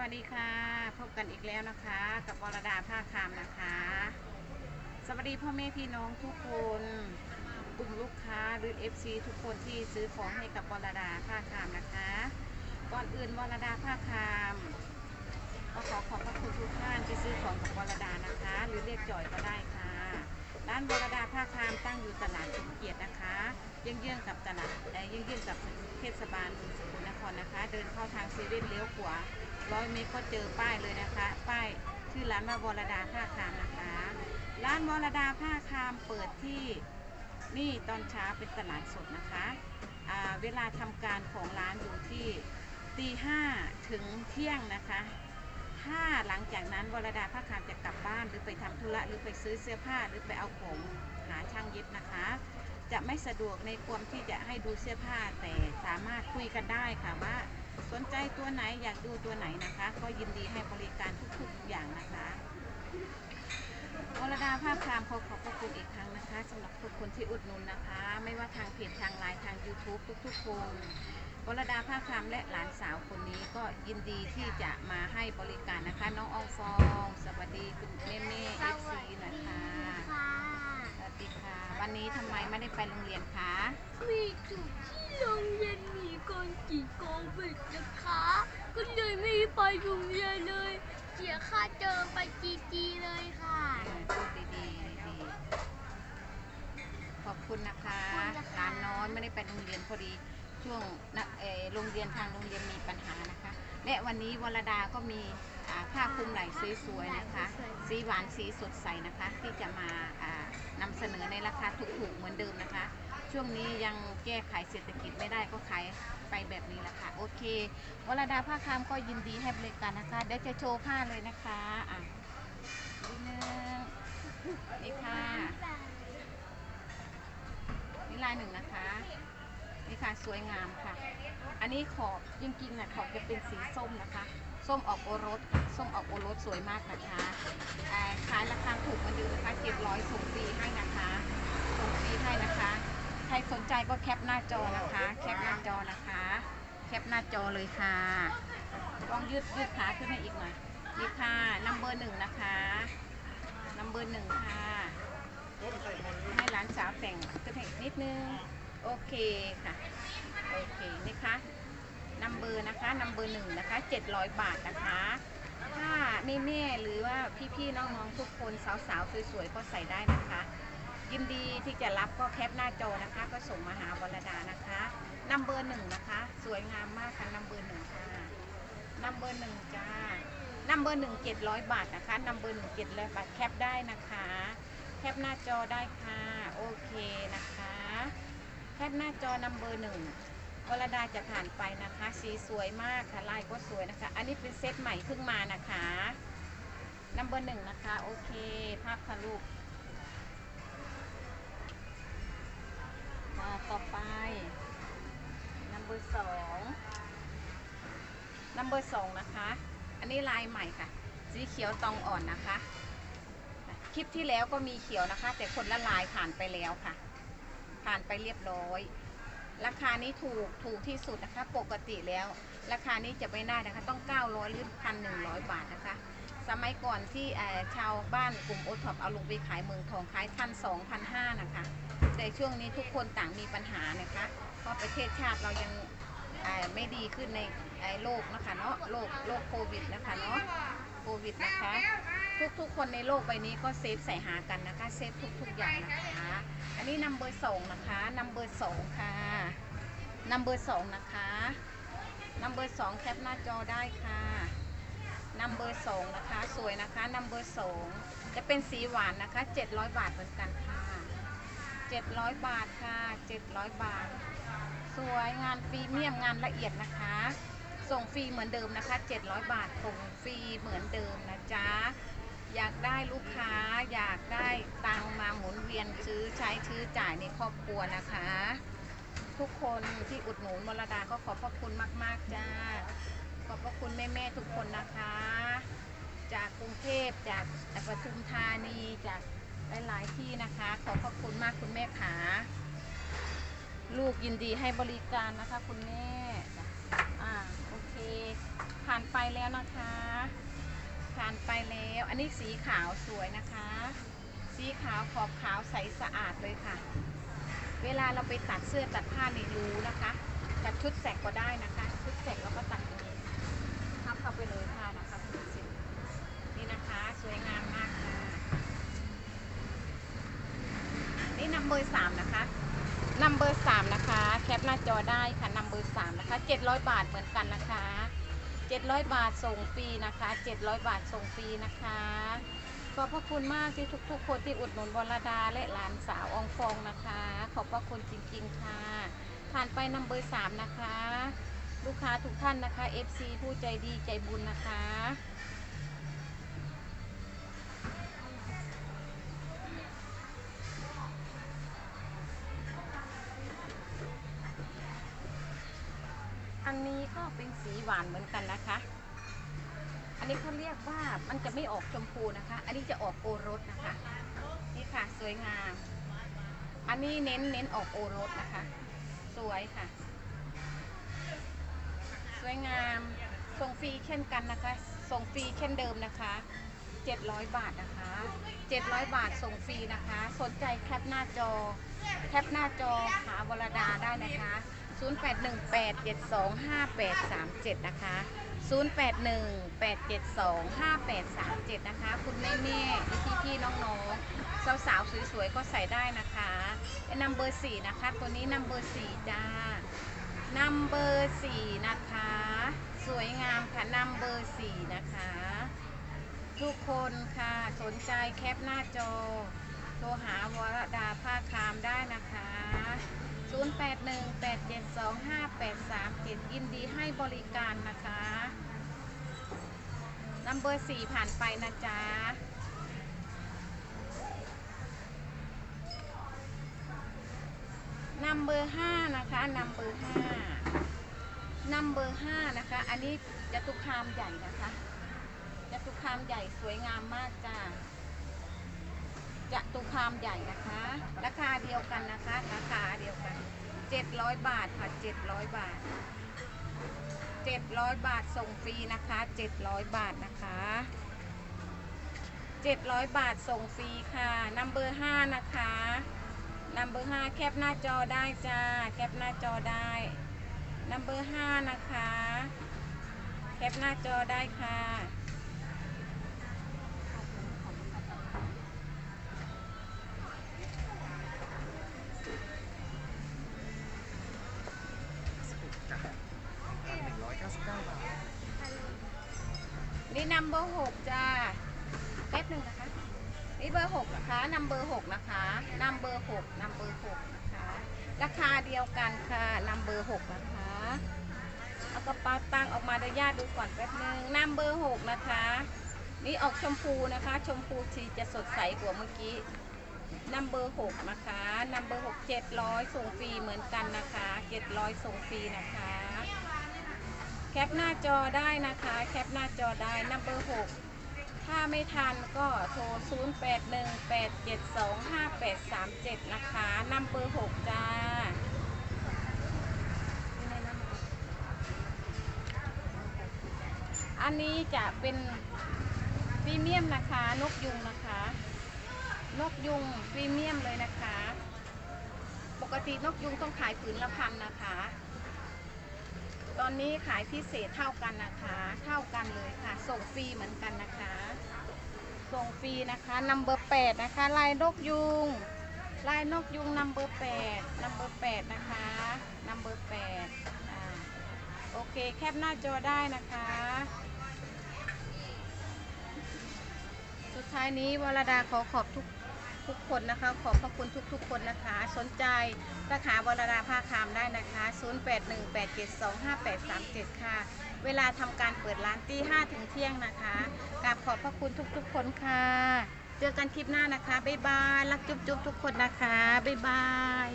วัสดีค่ะ พบกันอีกแล้วนะคะ กับวรดาภาคามนะคะ สวัสดีพ่อแม่พี่น้องทุกคนกลุ่มลูกค้าหรือ FC ทุกคนที่ซื้อของให้กับวรดาภาคามนะคะ ก่อนอื่นวรดาภาคามก็ขอขอบพระคุณทุกท่านที่ซื้อของกับวรดานะคะ หรือเรียกจ่อยก็ได้ค่ะ ร้านวรดาภาคามตั้งอยู่ตลาดสมเกียรตินะคะเยื่องกับตลาดเอ่เยื่องกับเทศบาลเมืองสกลนครนะคะ เดินเข้าทางเซเว่นเลี้ยวขวา ร้อยเมตรก็เจอป้ายเลยนะคะ ป้ายชื่อร้านว่าวรดาผ้าคามนะคะ ร้านวรดาผ้าคามเปิดที่นี่ตอนเช้าเป็นตลาดสดนะคะเวลาทำการของร้านอยู่ที่ตีห้าถึงเที่ยงนะคะ ถ้าหลังจากนั้นวรดาผ้าคามจะกลับบ้านหรือไปทำธุระหรือไปซื้อเสื้อผ้าหรือไปเอาของหาช่างเย็บนะคะ จะไม่สะดวกในความที่จะให้ดูเสื้อผ้าแต่สามารถคุยกันได้ค่ะว่า สนใจตัวไหนอยากดูตัวไหนนะคะ ก็ยินดีให้บริการทุกๆอย่างนะคะวรดาภาพคามขอขอบพระคุณอีกครั้งนะคะสำหรับทุกคนที่อุดหนุนนะคะ ไม่ว่าทางเพจทางไลน์ทาง YouTube ทุกๆคนวรดาภาพคามและหลานสาวคนนี้ก็ยินดีที่จะมาให้บริการนะคะ น้องอองฟอง สวัสดีคุณแม่แม่เอฟซีนะคะสวัสดีค่ะ วันนี้ทำไมไม่ได้ไปโรงเรียนคะ มีจุดที่โรงเรียน การกีดโควิดนะคะ ก็เลยไม่ไปโรงเรียนเลย เสียค่าเจอมไปจีๆเลยค่ะพูดดีๆดีๆขอบคุณนะคะนะคะหลานน้อยไม่ได้ไปโรงเรียนพอดี ช่วงนะเออโรงเรียนทางโรงเรียนมีปัญหานะคะ และวันนี้วรดาก็มีอ่าผ้าคลุมไหล่สวยๆนะคะ สีหวานสีสดใสนะคะ ที่จะมาอ่านำเสนอในราคาถูกๆเหมือนเดิมนะคะ ช่วงนี้ยังแก้ไขเศรษฐกิจไม่ได้ก็ขายไปแบบนี้แหละค่ะ โอเควรดาผ้าคามก็ยินดีให้บริการนะคะ เดี๋ยวจะโชว์ผ้าเลยนะคะอะนิดนึงนี่ค่ะนี่ลายหนึ่งนะคะนี่ค่ะสวยงามค่ะ อันนี้ขอบจริงๆนะขอบจะเป็นสีส้มนะคะ ส้มออกโอรสส้มออกโอรสสวยมากนะคะขายราคาถูกมาดูนะคะเจ็ดร้อยส่งฟรีให้นะคะส่งฟรีให้นะคะ สนใจก็แคปหน้าจอนะคะ แคปหน้าจอนะคะ แคปหน้าจอเลยค่ะ ลองยืดยืดขาขึ้นให้อีกหน่อยนี่ค่ะนัมเบอร์หนึ่งนะคะนัมเบอร์หนึ่งค่ะ ให้หลานสาวแต่งกระเทกนิดนึง โอเคค่ะ โอเคนะคะนัมเบอร์นะคะนัมเบอร์หนึ่งนะคะ700บาทนะคะถ้าแม่แม่ๆหรือว่าพี่ๆน้องๆทุกคนสาวๆสวยๆก็ใส่ได้นะคะ ยินดีที่จะรับก็แคปหน้าจอนะคะ ก็ส่งมาหาวรดานะคะนัมเบอร์หนึ่งนะคะ สวยงามมากค่ะนัมเบอร์หนึ่งค่ะนัมเบอร์หนึ่งจ้านัมเบอร์หนึ่งเจ็ดร้อยบาทนะคะนัมเบอร์หนึ่งเจ็ดร้อยบาทแคปได้นะคะ แคปหน้าจอได้ค่ะ โอเคนะคะ แคปหน้าจอนัมเบอร์หนึ่งวรดาจะผ่านไปนะคะ สีสวยมากค่ะลายก็สวยนะคะ อันนี้เป็นเซตใหม่เพิ่งมานะคะนัมเบอร์หนึ่งนะคะ โอเค ภาพค่ะลูก ค่ะต่อไปนัมเบอร์สองนัมเบอร์สองนะคะ อันนี้ลายใหม่ค่ะ สีเขียวตองอ่อนนะคะ คลิปที่แล้วก็มีเขียวนะคะ แต่คนละลายผ่านไปแล้วค่ะ ผ่านไปเรียบร้อย ราคานี้ถูกถูกที่สุดนะคะ ปกติแล้ว ราคานี้จะไม่ได้นะคะ ต้อง 900หรือ1,100บาทนะคะสมัยก่อนที่ชาวบ้านกลุ่มโอท็อปเอาลงไปขายเมืองทองขายพันสองพันห้านะคะ แต่ช่วงนี้ทุกคนต่างมีปัญหานะคะ เพราะประเทศชาติเรายังไม่ดีขึ้นในเอ่อโลกนะคะเนาะโลกโลกโควิดนะคะเนาะโควิดนะคะ ทุกๆคนในโลกใบนี้ก็เซฟใส่หากันนะคะเซฟทุกๆอย่างนะคะ อันนี้นัมเบอร์สองนะคะนัมเบอร์สองค่ะนัมเบอร์สองนะคะนัมเบอร์สองแคปหน้าจอได้ค่ะนัมเบอร์สองนะคะ สวยนะคะนัมเบอร์สองจะเป็นสีหวานนะคะ 700 บาทเหมือนกันค่ะ 700 บาทค่ะ 700 บาท สวยงานพรีเมียมงานละเอียดนะคะ ส่งฟรีเหมือนเดิมนะคะ 700 บาทส่งฟรีเหมือนเดิมนะจ๊ะอยากได้ลูกค้าอยากได้ตังมาหมุนเวียนซื้อใช้ซื้อจ่ายในครอบครัวนะคะ ทุกคนที่อุดหนุนมรดาก็ขอบพระคุณมาก ๆ จ้า ขอบพระคุณแม่ ๆ ทุกคนนะคะ จากกรุงเทพจากปทุมธานีจาก หลายๆที่นะคะ ขอบพระคุณมากคุณแม่ขา ลูกยินดีให้บริการนะคะ คุณแม่อ่าโอเค ผ่านไปแล้วนะคะ ผ่านไปแล้ว อันนี้สีขาวสวยนะคะ สีขาวขอบขาวใสสะอาดเลยค่ะ เวลาเราไปตัดเสื้อตัดผ้าในรูนะคะตัดชุดแสกก็ได้นะคะ ชุดแสกเราก็ตัดอย่างนี้ทับเข้าไปเลยค่ะนะคะคุณสินี่นะคะ สวยงามมากค่ะ นี่นัมเบอร์สามนะคะนัมเบอร์สามนะคะ แคปหน้าจอได้ค่ะนัมเบอร์สามนะคะเจ็ดร้อยบาทเหมือนกันนะคะเจ็ดร้อยบาทส่งฟรีนะคะเจ็ดร้อยบาทส่งฟรีนะคะขอบพระคุณมากที่ทุก ๆ คนที่อุดหนุนวรดาและหลานสาวองฟองนะคะ ขอบพระคุณจริง ๆ ค่ะผ่านไปนัมเบอร์สามนะคะ ลูกค้าทุกท่านนะคะ FC ผู้ใจดีใจบุญนะคะานเหมือนกันนะคะ อันนี้เขาเรียกว่ามันจะไม่ออกชมพูนะคะ อันนี้จะออกโอรสนะคะ นี่ค่ะสวยงาม อันนี้เน้นเน้นออกโอรสนะคะ สวยค่ะ สวยงามส่งฟรีเช่นกันนะคะ ส่งฟรีเช่นเดิมนะคะ700 บาทนะคะ 700 บาทส่งฟรีนะคะ สนใจแคปหน้าจอ แคปหน้าจอหาวรดาได้นะคะ 0818725837 นะคะ 0818725837 นะคะ คุณแม่แม่พี่พี่ๆน้องๆ สาวๆ สวยๆ ก็ใส่ได้นะคะนัมเบอร์สี่นะคะ ตัวนี้นัมเบอร์สี่จ้านัมเบอร์สี่นะคะ สวยงามค่ะนัมเบอร์สี่นะคะ ทุกคนค่ะสนใจแคปหน้าจอ โทรหาวรดาภาคามได้นะคะ 0818725837 ยินดีให้บริการนะคะนัมเบอร์สี่ผ่านไปนะจ๊ะนัมเบอร์ห้านะคะนัมเบอร์ห้านัมเบอร์ห้านะคะ อันนี้จตุคามใหญ่นะคะจตุคามใหญ่สวยงามมากจ้า จตุคามใหญ่นะคะ ราคาเดียวกันนะคะ ราคาเดียวกัน 700 บาทค่ะ 700 บาท 700 บาทส่งฟรีนะคะ 700 บาทนะคะ 700 บาทส่งฟรีค่ะนัมเบอร์ห้านะคะนัมเบอร์ห้าแคปหน้าจอได้จ้า แคปหน้าจอได้นัมเบอร์ห้านะคะ แคปหน้าจอได้ค่ะ เบอร์หกจ้าแป๊บหนึ่งนะคะ นี่เบอร์หกนะคะนัมเบอร์หกนะคะนัมเบอร์หกนัมเบอร์หกนะคะ ราคาเดียวกันค่ะนัมเบอร์หกนะคะ เอากระเป๋าตังออกมาเดี๋ยวญาติดูก่อนแป๊บหนึ่งนัมเบอร์หกนะคะ นี่ออกชมพูนะคะ ชมพูทีจะสดใสกว่าเมื่อกี้นัมเบอร์หกนะคะนัมเบอร์หกเจ็ดร้อยส่งฟรีเหมือนกันนะคะเจ็ดร้อยส่งฟรีนะคะ แคปหน้าจอได้นะคะ แคปหน้าจอได้นัมเบอร์หกถ้าไม่ทันก็โทร 0 8 1 8 7 2 5 8 3 7 นะคะนัมเบอร์หกจ้าอันนี้จะเป็นพรีเมียมนะคะ นกยุงนะคะ นกยุงพรีเมียมเลยนะคะ ปกตินกยุงต้องขายผืนละพันนะคะ ตอนนี้ขายพิเศษเท่ากันนะคะ เท่ากันเลยค่ะ ส่งฟรีเหมือนกันนะคะ ส่งฟรีนะคะนัมเบอร์แปดนะคะ ลายนกยุง ลายนกยุงนัมเบอร์แปดนัมเบอร์แปดนะคะนัมเบอร์แปดโอเคแคปหน้าจอได้นะคะ สุดท้ายนี้วรดาขอขอบทุก ทุกคนนะคะ ขอบพระคุณทุกๆ คนนะคะ สนใจราคาวรราภาคามได้นะคะ 0818725837 ค่ะ เวลาทำการเปิดร้านตี5ถึงเที่ยงนะคะกราบขอบพระคุณทุกๆ คนค่ะ เจอกันคลิปหน้านะคะ บ๊ายบาย รักจุ๊บๆ ทุกคนนะคะ บ๊ายบาย